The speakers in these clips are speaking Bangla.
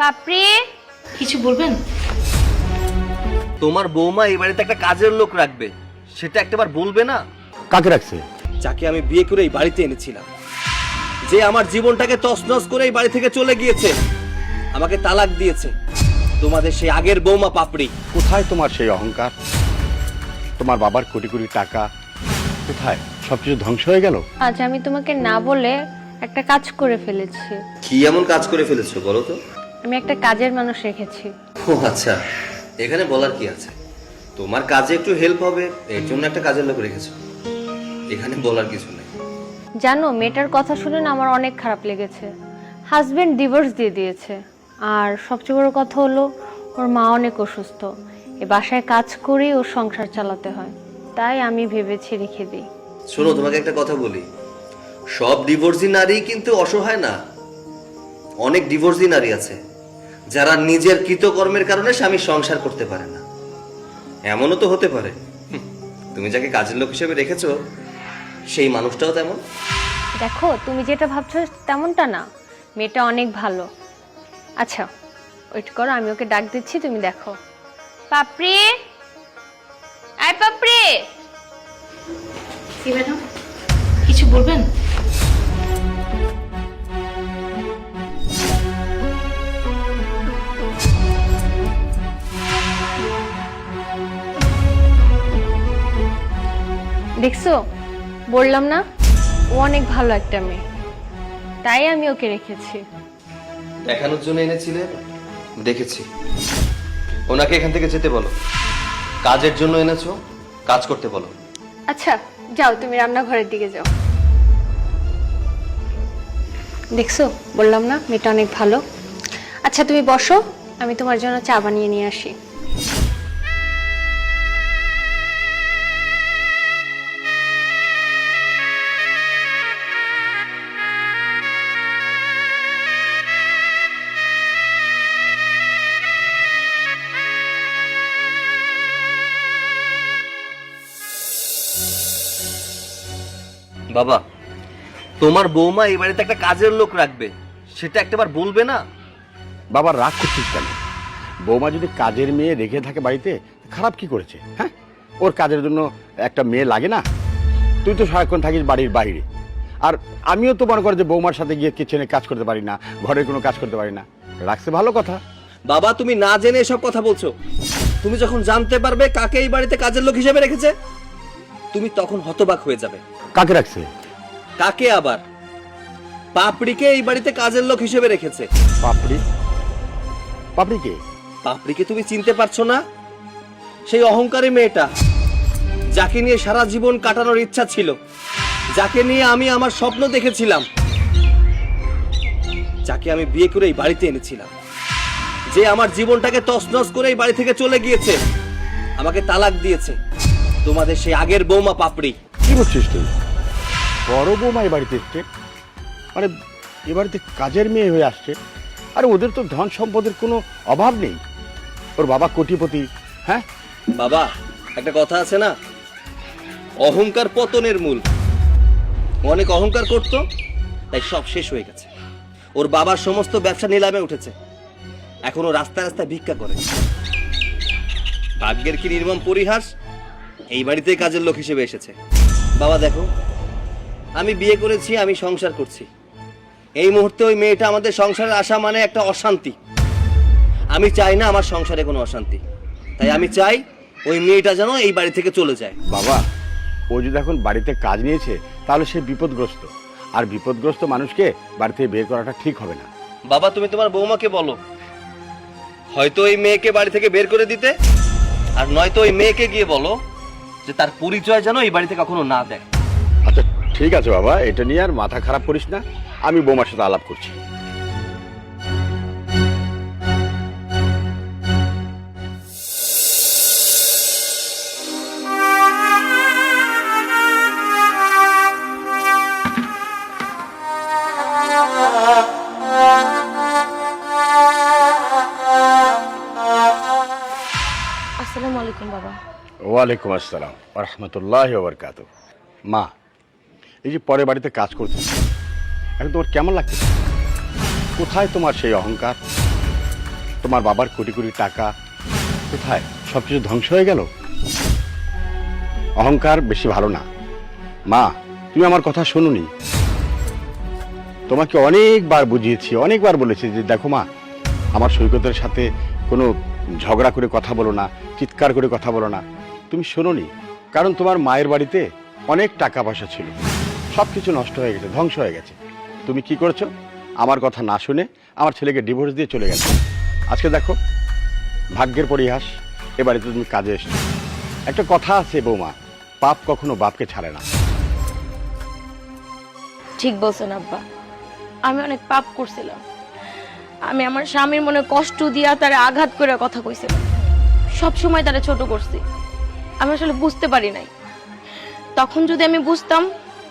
পাপড়ি কিছু বলবেন? তোমার বৌমা এই বাড়িতে একটা কাজের লোক রাখবে। সেটা একটাবার বলবে না? কাকে রাখছে? যাকে আমি বিয়ে করে এই বাড়িতে এনেছিলাম। যে আমার জীবনটাকে তছনছ করে এই বাড়ি থেকে চলে গিয়েছে আমাকে তালাক দিয়েছে। তোমাদের সেই আগের বৌমা পাপড়ি। কোথায় তোমার সেই অহংকার? তোমার বাবার কোটি কোটি টাকা কোথায়? সবকিছু ধ্বংস হয়ে গেল? আজ আমি তোমাকে না বলে একটা কাজ করে ফেলেছি। কি এমন কাজ করে ফেলেছো বলো তো? আমি একটা কাজের মানুষ রেখেছি। ও আচ্ছা এখানে বলার কি আছে? তোমার কাজে একটু হেল্প হবে এর জন্য একটা কাজের লোক রেখেছো। এখানে বলার কিছু নেই। জানো মেয়েটার কথা শুনে না আমার অনেক খারাপ লেগেছে। হাজবেন্ড ডিভোর্স দিয়ে দিয়েছে। আর সবচেয়ে বড় কথা হলো ওর মা অনেক অসুস্থ। এ বাসায় কাজ করেই ওর সংসার চালাতে হয়। তাই আমি ভেবেছি রেখে দিই। শোনো তোমাকে একটা কথা বলি। সব ডিভোর্সি নারী কিন্তু অসহায় না। অনেক ডিভোর্সি নারী আছে। যারা নিজের কৃতকর্মের কারণে স্বামীর সংসার করতে পারে না। এমনও তো হতে পারে। হুম, তুমি যাকে কাজের লোক হিসেবে রেখেছো সেই মানুষটাও তেমন। দেখো তুমি যেটা ভাবছ তেমনটা না। মেয়েটা অনেক ভালো। আচ্ছা ওয়েট করো আমি ওকে ডাক দিচ্ছি তুমি দেখো। পাপড়ি! আয় পাপড়ি! কি ম্যাডাম। কিছু বলবেন? দেখছ? বললাম না ও অনেক ভালো একটা মেয়ে। তাই আমি ওকে রেখেছি। দেখানোর জন্য এনেছিলে? দেখেছি। ওনাকে এখান থেকে যেতে বলো। কাজের জন্য এনেছো? কাজ করতে বলো। আচ্ছা যাও তুমি রান্নাঘরের দিকে যাও। দেখছ? বললাম না মেয়েটা অনেক ভালো। আচ্ছা তুমি বসো আমি তোমার জন্য চা বানিয়ে নিয়ে আসি। বাবা তোমার বৌমা এই বাড়িতে একটা কাজের লোক রাখবে সেটা একটাবার বলবে না? বাবা রাগ করছিস কেন? বৌমা যদি কাজের মেয়ে রেখে থাকে বাড়িতে খারাপ কি করেছে হ্যাঁ? ওর কাজের জন্য একটা মেয়ে লাগে না? তুই তো সারাক্ষণ থাকিস বাড়ির বাইরে। আর আমিও তো মনে করি যে বৌমার সাথে গিয়ে কিচেনে কাজ করতে পারি না ঘরের কোনো কাজ করতে পারি না। রাখছে ভালো কথা। বাবা তুমি না জেনে এসব কথা বলছো। তুমি যখন জানতে পারবে কাকে এই বাড়িতে কাজের লোক হিসেবে রেখেছে তুমি তখন হতবাক হয়ে যাবে। কাকে রাখছে? কাকে আবার? পাপড়িকে এই বাড়িতে কাজের লোক হিসেবে রেখেছে। পাপড়ি? পাপড়িকে পাপড়িকে তুমি চিনতে পারছ না? সেই অহংকারী মেয়েটা যাকে নিয়ে সারা জীবন কাটানোর ইচ্ছা ছিল যাকে নিয়ে আমি আমার স্বপ্ন দেখেছিলাম যাকে আমি বিয়ে করে এই বাড়িতে এনেছিলাম। যে আমার জীবনটাকে তছনছ করে এই বাড়ি থেকে চলে গিয়েছে আমাকে তালাক দিয়েছে। তোমাদের সেই আগের বৌমা পাপড়ি। কি বলছিস তুই? বড় বৌমা এ বাড়িতে এসছে। মানে এ বাড়িতে কাজের মেয়ে হয়ে আসছে। আরে ওদের তো ধন সম্পদের কোনো অভাব নেই। ওর বাবা কোটিপতি হ্যাঁ? বাবা একটা কথা আছে না? অহংকার পতনের মূল। অনেক অহংকার করত তাই সব শেষ হয়ে গেছে। ওর বাবার সমস্ত ব্যবসা নিলামে উঠেছে। এখন ও রাস্তায় রাস্তায় ভিক্ষা করে। ভাগ্যের কি নির্মম পরিহাস? এই বাড়িতে কাজের লোক হিসেবে এসেছে। বাবা দেখো আমি বিয়ে করেছি আমি সংসার করছি। এই মুহূর্তে ওই মেয়েটা আমাদের সংসারে আসা মানে একটা অশান্তি। আমি চাই না আমার সংসারে কোনো অশান্তি। তাই আমি চাই ওই মেয়েটা যেন এই বাড়ি থেকে চলে যায়। বাবা ও যদি এখন বাড়িতে কাজ নিয়েছে তাহলে সে বিপদগ্রস্ত। আর বিপদগ্রস্ত মানুষকে বাড়ি থেকে বের করাটা ঠিক হবে না। বাবা তুমি তোমার বৌমাকে বলো। হয়তো ওই মেয়েকে বাড়ি থেকে বের করে দিতে আর নয়তো ওই মেয়েকে গিয়ে বলো যে তার পরিচয় যেন এই বাড়িতে কখনো না দেয়। আচ্ছা ঠিক আছে বাবা এটা নিয়ে আর মাথা খারাপ করিস না। আমি বৌমার সাথে আলাপ করছি। আসসালামু ওয়ালাইকুম আসসালাম রহমতুল্লাহ বরকাত মা, এই যে পরে বাড়িতে কাজ করতে এখন তোমার কেমন লাগছে? কোথায় তোমার সেই অহংকার? তোমার বাবার কোটি কোটি টাকা, কোথায়? সব কিছু ধ্বংস হয়ে গেল? অহংকার বেশি ভালো না। মা, তুমি আমার কথা শুনুনি। তোমাকে অনেকবার বুঝিয়েছি, অনেকবার বলেছি যে দেখো মা, আমার সৈকতের সাথে কোনো ঝগড়া করে কথা বলো না, চিৎকার করে কথা বলো না। তুমি শোনোনি, কারণ তোমার মায়ের বাড়িতে অনেক টাকা পয়সা ছিল। সব কিছু নষ্ট হয়ে গেছে, ধ্বংস হয়ে গেছে। তুমি কি করেছ? আমার কথা না শুনে আমার ছেলেকে ডিভোর্স দিয়ে চলে গেছে। আজকে দেখো, ভাগ্যের পরিহাস, এ বাড়িতে তুমি কাজে এসছো। একটা কথা আছে বৌমা, পাপ কখনো বাপকে ছাড়ে না। ঠিক বলছেন আব্বা। আমি অনেক পাপ করছিলাম। আমি আমার স্বামীর মনে কষ্ট দিয়া তারে আঘাত করে কথা কইছিলাম। সব সময় তারে ছোট করছি। আমি আসলে বুঝতে পারি নাই। তখন যদি আমি বুঝতাম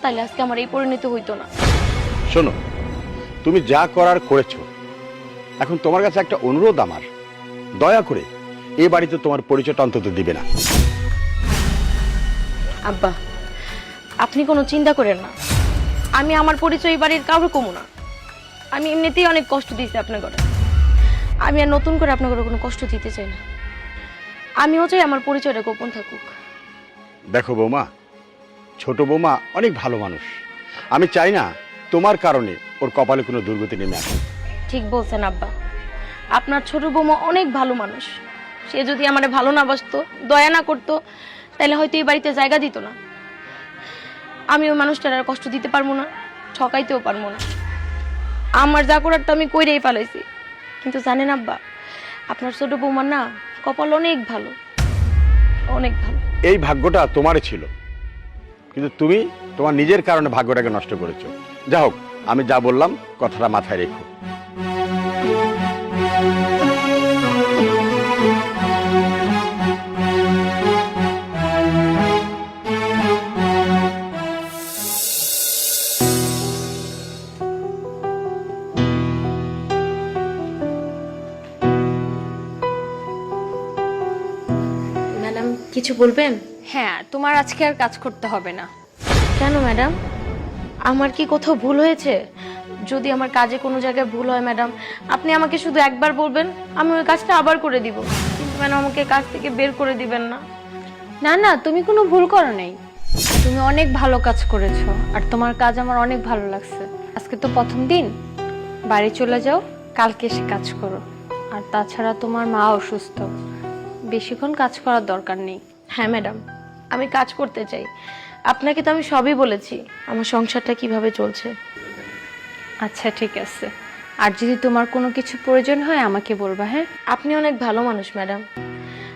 তাহলে আজকে আমার এই পরিণতি হইতো না। শোনো তুমি যা করার করেছ এখন তোমার কাছে একটা অনুরোধ আমার। দয়া করে এ বাড়িতে তোমার পরিচয়টা অন্তত দিবে না। আব্বা আপনি কোনো চিন্তা করেন না। আমি আমার পরিচয় এই বাড়ির কাউকে কমু না। আমি এমনিতেই অনেক কষ্ট দিয়েছি আপনার আমি আর নতুন করে আপনার কোনো কষ্ট দিতে চাই না। আমিও চাই আমার পরিচয়টা গোপন থাকুক। দেখো বৌমা ছোট বৌমা অনেক ভালো মানুষ। আমি চাই না তোমার কারণে ওর কপালে কোনো দুর্গতি নেমে আসে ঠিক বলছেন আব্বা। আপনার ছোট বৌমা অনেক ভালো মানুষ। সে যদি আমার ভালো না বাসতো দয়া না করতো তাহলে হয়তো এই বাড়িতে জায়গা দিত না। আমি ওই মানুষটার আর কষ্ট দিতে পারব না ঠকাইতেও পারব না। আমার যা করার তো আমি কইরেই পালাইছি কিন্তু জানেন আব্বা আপনার ছোট বৌমার না কপাল অনেক ভালো। অনেক ভালো। এই ভাগ্যটা তোমারই ছিল। কিন্তু তুমি তোমার নিজের কারণে ভাগ্যটাকে নষ্ট করেছ। যা হোক আমি যা বললাম কথাটা মাথায় রেখো। কিছু বলবেন? হ্যাঁ তোমার আজকে আর কাজ করতে হবে না। কেন ম্যাডাম? আমার কি কোথাও ভুল হয়েছে? যদি আমার কাজে কোনো জায়গায় ভুল হয় ম্যাডাম আপনি আমাকে শুধু একবার বলবেন আমি ওই কাজটা আবার করে দিব। কিন্তু ম্যাডাম আমাকে কাজ থেকে বের করে দিবেন না। না না তুমি কোনো ভুল করো নাই। তুমি অনেক ভালো কাজ করেছ আর তোমার কাজ আমার অনেক ভালো লাগছে। আজকে তো প্রথম দিন। বাড়ি চলে যাও কালকে এসে কাজ করো। আর তাছাড়া তোমার মা অসুস্থ। বেশিক্ষণ কাজ করার দরকার নেই। হ্যাঁ ম্যাডাম। আমি কাজ করতে চাই। আপনাকে তো আমি সবই বলেছি আমার সংসারটা কীভাবে চলছে। আচ্ছা ঠিক আছে। আর যদি তোমার কোনো কিছু প্রয়োজন হয় আমাকে বলবা হ্যাঁ? আপনি অনেক ভালো মানুষ ম্যাডাম।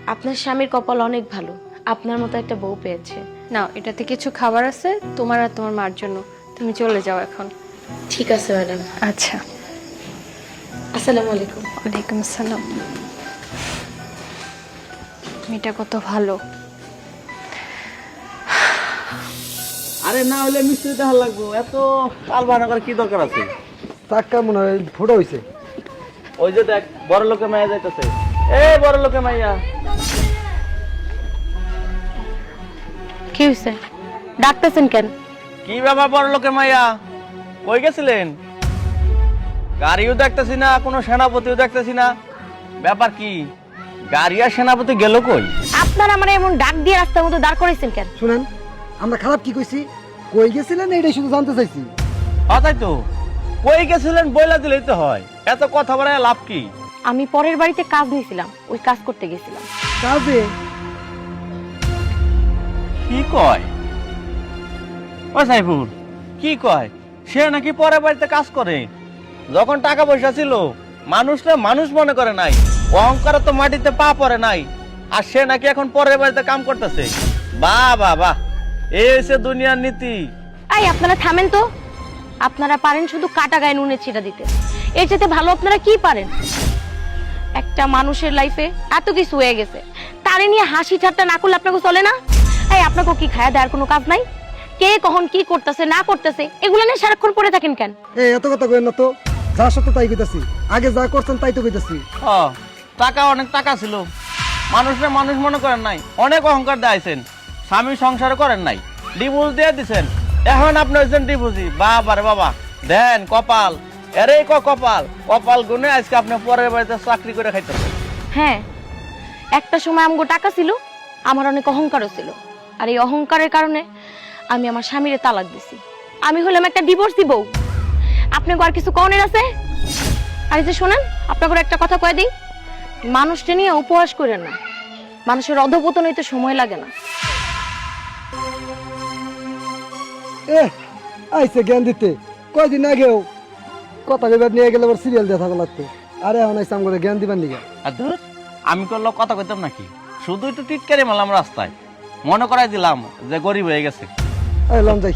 আপনার স্বামীর কপাল অনেক ভালো। আপনার মতো একটা বউ পেয়েছে। না এটাতে কিছু খাবার আছে তোমার আর তোমার মার জন্য। তুমি চলে যাও এখন। ঠিক আছে ম্যাডাম। আচ্ছা। আসসালামু আলাইকুম। ওয়ালাইকুম আসসালাম। মেয়েটা কত ভালো। আরে না হলে মিস্ত্রি দেখা লাগবো। এত কাল বানা করার কি দরকার আছে? টাকা মনে হয় ফোটো হয়েছে ওই যে দেখ বড় লোকে মাইয়া যাইতেছে। এ বড় লোকে মাইয়া। কি হয়েছে ডাকতেছেন কেন? কি বাবা বড় লোকে মাইয়া? কই গেছিলেন? গাড়িও দেখতেছি না কোনো সেনাপতিও দেখতেছি না। ব্যাপার কি? গাড়ি আর সেনাপতি গেল কই? আপনার মানে এমন ডাক দিয়ে রাস্তার মধ্যে দাঁড় করাইছেন কেন? শুনেন আমরা খারাপ কি কইছি? কই গেছিলেন এটাই শুধু জানতে চাইছি। তাই তো কই গেছিলেন বইলা দিলেই তো হয়। এত কথা বলে লাভ কি? আমি পরের বাড়িতে কাজ নিয়েছিলাম ওই কাজ করতে গেছিলাম। কাজে? কি কয়? ও সাইফুল কি কয়? সে নাকি পরের বাড়িতে কাজ করে। যখন টাকা পয়সা ছিল মানুষরা মানুষ মনে করে নাই। অহংকার তো মাটিতে পা পড়ে নাই। আর সে নাকি এখন পরের বাড়িতে কাম করতেছে। বাহ বাহ বাহ। এই হচ্ছে দুনিয়ার নীতি। এই আপনারা থামেন তো। আপনারা পারেন শুধু কাটা গায়ে নুনের ছিটা দিতে। এর চাইতে ভালো আপনারা কি পারেন? একটা মানুষের লাইফে এত কিছু হয়ে গেছে। তারে নিয়ে হাসি ঠাট্টা না করলে আপনাকে চলে না? এই আপনাকে কি খায়া দেওয়ার কোনো কাজ নাই? কে কখন কি করতেছে না করতেছে এগুলো নিয়ে সারাক্ষণ পড়ে থাকেন কেন? এ এত কথা কইেন না তো। যা সত্য তাই কইতাছি। আগে যা করছেন তাই তো কইতাছি। টাকা অনেক টাকা ছিল। মানুষরা মানুষ মনে করেন নাই অনেক অহংকার দেয়াইছেন স্বামী সংসার করেন নাই। ডিভোর্স দিয়ে দিছেন। এখন আপনি হচ্ছেন ডিভোর্সি বাবা রে বাবা। দেন, কপাল। আরে ক কপাল। কপাল গুনে আজকে আপনি পরের বাড়িতে চাকরি করে খাইতেছেন। হ্যাঁ একটা সময় আমগো টাকা ছিল, আমার অনেক অহংকারও ছিল। আর এই অহংকারের কারণে আমি আমার স্বামীরে তালাক দিছি। আমি হলাম একটা ডিভোর্স দিব আপনাকে আর কিছু কনের আছে? আর এই যে শোনেন, আপনাকে একটা কথা কয়ে দিই। মানুষটা নিয়ে উপহাস করেন না। মানুষের অধপতন হইতে সময় লাগে না। এ আইসে জ্ঞান দিতে। কয়দিন আগেও কথা কইবার নিয়ে গেলে আবার সিরিয়াল দেখা লাগতো আরে এখন আইসে আমাকে জ্ঞান দিবার নিগা আর ধুর, আমি করল কথা কইতাম নাকি? শুধু একটু টিটকারি মারলাম রাস্তায়। মনে করাই দিলাম যে গরিব হয়ে গেছে। এলাম লম যাই।